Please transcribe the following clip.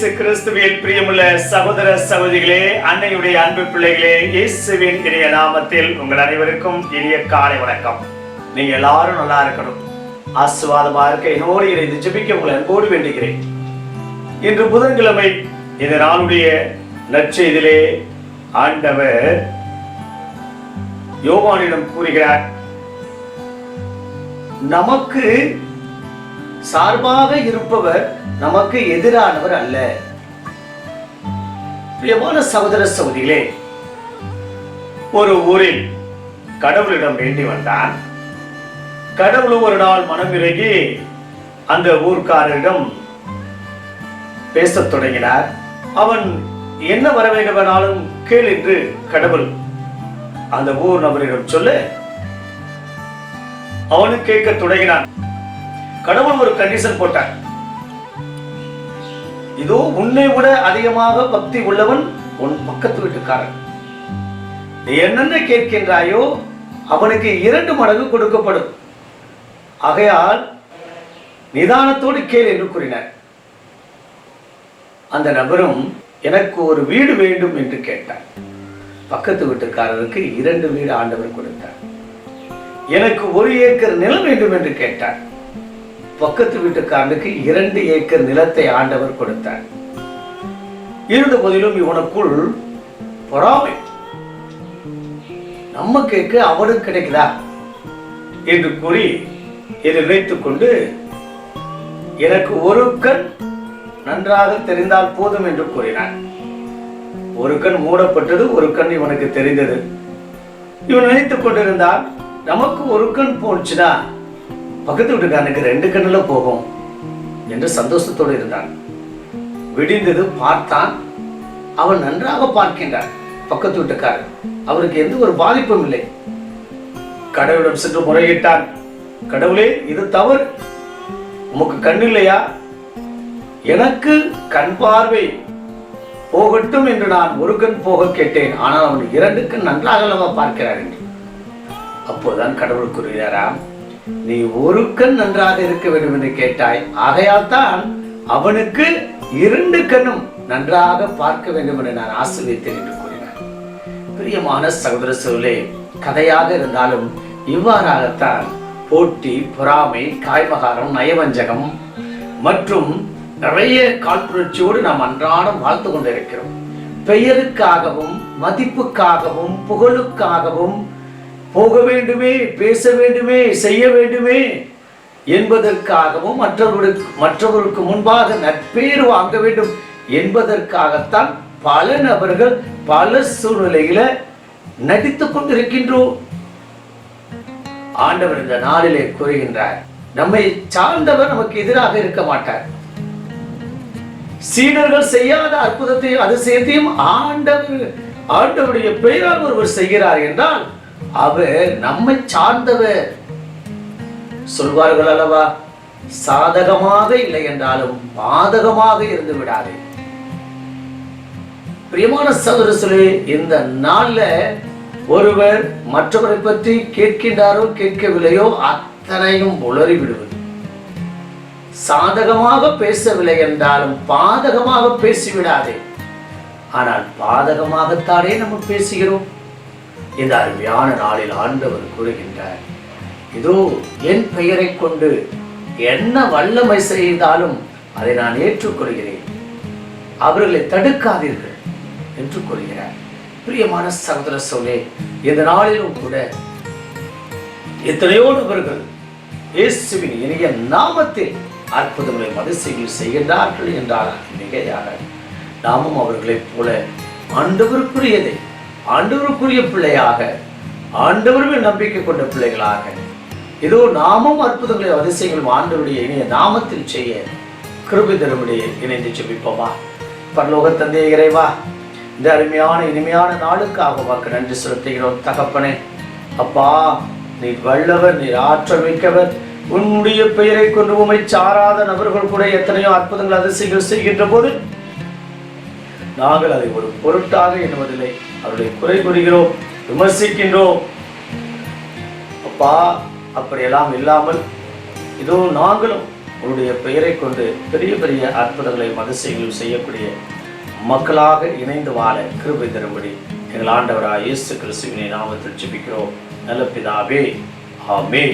இயேசு கிறிஸ்துவின் பிரியமுள்ள சகோதர சகோதரிகளே அன்னையுடைய அன்பு பிள்ளைகளே இயேசுவின் இணைய நாமத்தில் உங்கள் அனைவருக்கும் இனிய காலை வணக்கம். நீங்க எல்லாரும் நல்லா இருக்கணும். ஆசுவாதமா இருக்க என்னோடு இணைந்து ஜெபிக்க உங்களை அன்போடு வேண்டுகிறேன். இன்று புதன்கிழமை இந்த நாளுடைய நற்செய்திலே ஆண்டவர் யோவானிடம் கூறுகிறார் நமக்கு சார்பாக இருப்பவர் நமக்கு எதிரானவர் அல்ல. பிரியமான சகோதர சகோதரிகளே ஒரு ஊரில் கடவுளிடம் வேண்டி வந்தான். கடவுள் ஒரு நாள் மனம் இறங்கி அந்த ஊர்க்காரரிடம் பேசத் தொடங்கினார். அவன் என்ன வர வேண்டும் கேள் என்று கடவுள் அந்த ஊர் நபரிடம் சொல்ல அவனும் கேட்க தொடங்கினான். கடவுள் ஒரு கண்டிஷன் போட்டார். இதோ உன்னை விட அதிகமாக பக்தி உள்ளவன் உன் பக்கத்து வீட்டுக்காரன். நீ என்னென்ன கேட்கின்றாயோ அவனுக்கு இரண்டு மடங்கு கொடுக்கப்படும். ஆகையால் நிதானத்தோடு கேள் என்று கூறினார். அந்த நபரும் எனக்கு ஒரு வீடு வேண்டும் என்று கேட்டார் பக்கத்து வீட்டுக்காரருக்கு இரண்டு வீடு ஆண்டவர் கொடுத்தார். எனக்கு ஒரு ஏக்கர் நிலம் வேண்டும் என்று கேட்டார் பக்கத்து வீட்டுக்காரனுக்கு இரண்டு ஏக்கர் நிலத்தை ஆண்டவர் கொடுத்தார். இருந்த போதிலும் இவனுக்குள் பொறாமை. நம்ம கேட்க அவனுக்கு கிடைக்குதா? என்று கூறி இதை நினைத்துக் கொண்டு எனக்கு ஒரு கண் நன்றாக தெரிந்தால் போதும் என்று கூறினான். ஒரு கண் மூடப்பட்டது ஒரு கண் இவனுக்கு தெரிந்தது. இவன் நினைத்துக் கொண்டிருந்தான் நமக்கு ஒரு கண் போச்சுன்னா பக்கத்து வீட்டுக்காரனுக்கு ரெண்டு கண்ணில் போகும் என்று சந்தோஷத்தோடு இருந்தான். விடிந்தது பார்த்தான். அவன் நன்றாக பார்க்கின்றான் பக்கத்து வீட்டுக்காரன். அவருக்கு எந்த ஒரு பாதிப்பும் இல்லை. கடவுளிடம் சென்று முறையிட்டான். கடவுளே இது தவறு. உமக்கு கண் இல்லையா? எனக்கு கண் பார்வை. போகட்டும் என்று நான் ஒரு கண் போக கேட்டேன். ஆனால் அவன் இரண்டு கண் நன்றாக பார்க்கிறார் என்று. அப்போதுதான் கடவுள் கூறுகிறாராம். நீ ஒரு கண் நன்றாக இருக்க வேண்டும் என்று கேட்டாய். ஆகையால் தான் அவனுக்கு இரண்டு கண்ணும் நன்றாக பார்க்க வேண்டும் என்று நான் ஆசிரியத்தேன் என்று கூறினார். பிரியமான சகோதர சோழே கதையாக இருந்தாலும் இவ்வாறாகத்தான் போட்டி பொறாமை காய்மகாரம் நயவஞ்சகம் மற்றும் நிறைய காழ்ப்புணர்ச்சியோடு நாம் அன்றாடம் வாழ்த்து கொண்டிருக்கிறோம். பெயருக்காகவும் மதிப்புக்காகவும் புகழுக்காகவும் போக வேண்டுமே பேச வேண்டுமே செய்ய வேண்டுமே என்பதற்காகவும் மற்றவர்களுக்கு மற்றவர்களுக்கு முன்பாக நட்பேறு வாங்க வேண்டும் என்பதற்காகத்தான் பல நபர்கள் பல சூழ்நிலையில நடித்துக் கொண்டிருக்கின்றோம். ஆண்டவர் இந்த நாளிலே கூறுகின்றார் நம்மை சார்ந்தவர் நமக்கு எதிராக இருக்க மாட்டார். சீடர்கள் செய்யாத அற்புதத்தையும் அதிசயத்தையும் ஆண்டவர் ஆண்டவருடைய பெயரால் ஒருவர் செய்கிறார் என்றால் அவர் நம்மை சார்ந்தவர். சொல்வார்கள் அல்லவா? சாதகமாக இல்லை என்றாலும் பாதகமாக இருந்து விடாது. பிரியமான சகோதர இந்த நாள்ல ஒருவர் மற்றவரை பற்றி கேட்கின்றாரோ கேட்கவில்லையோ அத்தனையும் உளறி விடுவது. சாதகமாக பேசவில்லை என்றாலும் பாதகமாக பேசிவிடாதே. ஆனால் பாதகமாகத்தானே நம்ம பேசுகிறோம்? இந்த அருமையான நாளில் ஆண்டவர் கூறுகின்றார் இதோ என் பெயரை கொண்டு என்ன வல்லமை செய்தாலும் அதை நான் ஏற்றுக்கொள்கிறேன். அவர்களை தடுக்காதீர்கள் என்று கூறுகிறார். பிரியமான சகோதர சோலே இந்த நாளிலும் கூட எத்தனையோ நபர்கள் இயேசுவின் இணைய நாமத்தில் அற்புதங்களை மதிசைகள் செய்கின்றார்கள் என்றால் மிகையாக நாமும் அவர்களைப் போல ஆண்டவருக்குரியதை ஆண்டவருக்குரிய பிள்ளையாக ஆண்டவருமே நம்பிக்கை கொண்ட பிள்ளைகளாக. இதோ நாமும் அற்புதங்களை அதிசயங்களும் ஆண்டவருடைய இணைய நாமத்தில் செய்ய கிருபி தருமுடைய இணைந்து செபிப்போமா பரலோக தந்தைய இறைவா இந்த அருமையான இனிமையான நாளுக்காக வாக்கு நன்றி செலுத்துகிறோம். தகப்பனே அப்பா நீர் வல்லவர் நீர் ஆற்றல் மிக்கவர் உன்னுடைய பெயரை கொண்டு உமை சாராத நபர்கள் கூட எத்தனையோ அற்புதங்கள் அதிசயங்கள் செய்கின்ற போது நாங்கள் அதை ஒரு பொருட்டாக எண்ணுவதில்லை. அவருடைய குறை கூறுகிறோம் விமர்சிக்கின்றோம். அப்பா அப்படியெல்லாம் இல்லாமல் இதோ நாங்களும் உன்னுடைய பெயரை கொண்டு பெரிய பெரிய அற்புதங்களை அதிசயங்களையும் செய்யக்கூடிய மக்களாக இணைந்து வாழ கிருபை தரும்படி எங்கள் ஆண்டவராக இயேசு கிறிஸ்துவினை நாமத்தில் ஜெபிக்கிறோம். நல்ல பிதாவே ஆமே